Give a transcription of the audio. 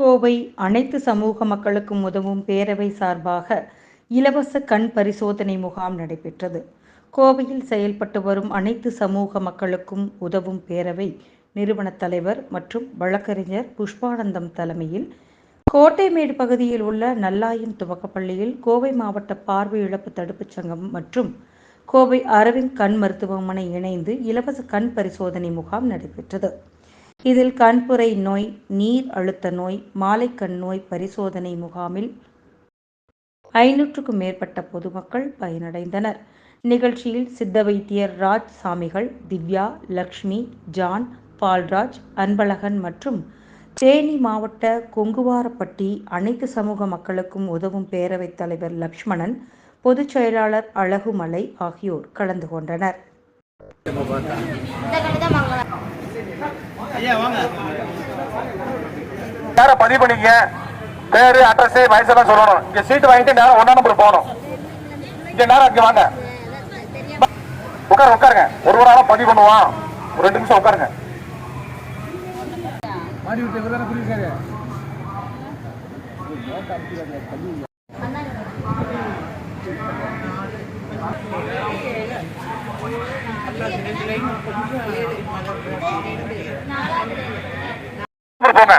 கோவை அனைத்து சமூக மக்களுக்கும் உதவும் பேரவை சார்பாக இலவச கண் பரிசோதனை முகாம் நடைபெற்றது. கோவையில் செயல்பட்டு வரும் அனைத்து சமூக மக்களுக்கும் உதவும் பேரவை நிறுவன தலைவர் மற்றும் வழக்கறிஞர் புஷ்பானந்தம் தலைமையில் கோட்டைமேடு பகுதியில் உள்ள நல்லாயின் துவக்கப்பள்ளியில் கோவை மாவட்ட பார்வை இழப்பு தடுப்புச் சங்கம் மற்றும் கோவை அரவிந்த் கண் மருத்துவமனை இணைந்து இலவச கண் பரிசோதனை முகாம் நடைபெற்றது. இதில் கண்புரை நோய் நீர் அழுத்த நோய் மாலைக்கண் நோய் பரிசோதனை முகாமில் ஐநூற்றுக்கும் மேற்பட்ட பொதுமக்கள் பயனடைந்தனர். நிகழ்ச்சியில் சித்த வைத்தியர் ராஜ் சாமிகள் திவ்யா லக்ஷ்மி ஜான் பால்ராஜ் அன்பழகன் மற்றும் தேனி மாவட்ட கொங்குவாரப்பட்டி அனைத்து சமூக மக்களுக்கும் உதவும் பேரவைத் தலைவர் லக்ஷ்மணன் பொதுச் செயலாளர் அழகுமலை ஆகியோர் கலந்து கொண்டனர். நேரா பதிவு பண்ணிக்க பேரு அட்ரஸ் வயசெல்லாம் சொல்லணும். இங்க சீட் வாங்கிட்டு நேரம் ஒன்னா நம்பர் போகணும். இங்க நேரம் இங்க வாங்க. உட்காரு உட்காருங்க. ஒரு ஒரு ஆளா பதிவு பண்ணுவான். ஒரு ரெண்டு நிமிஷம் உட்காருங்க. நம்பர் போங்க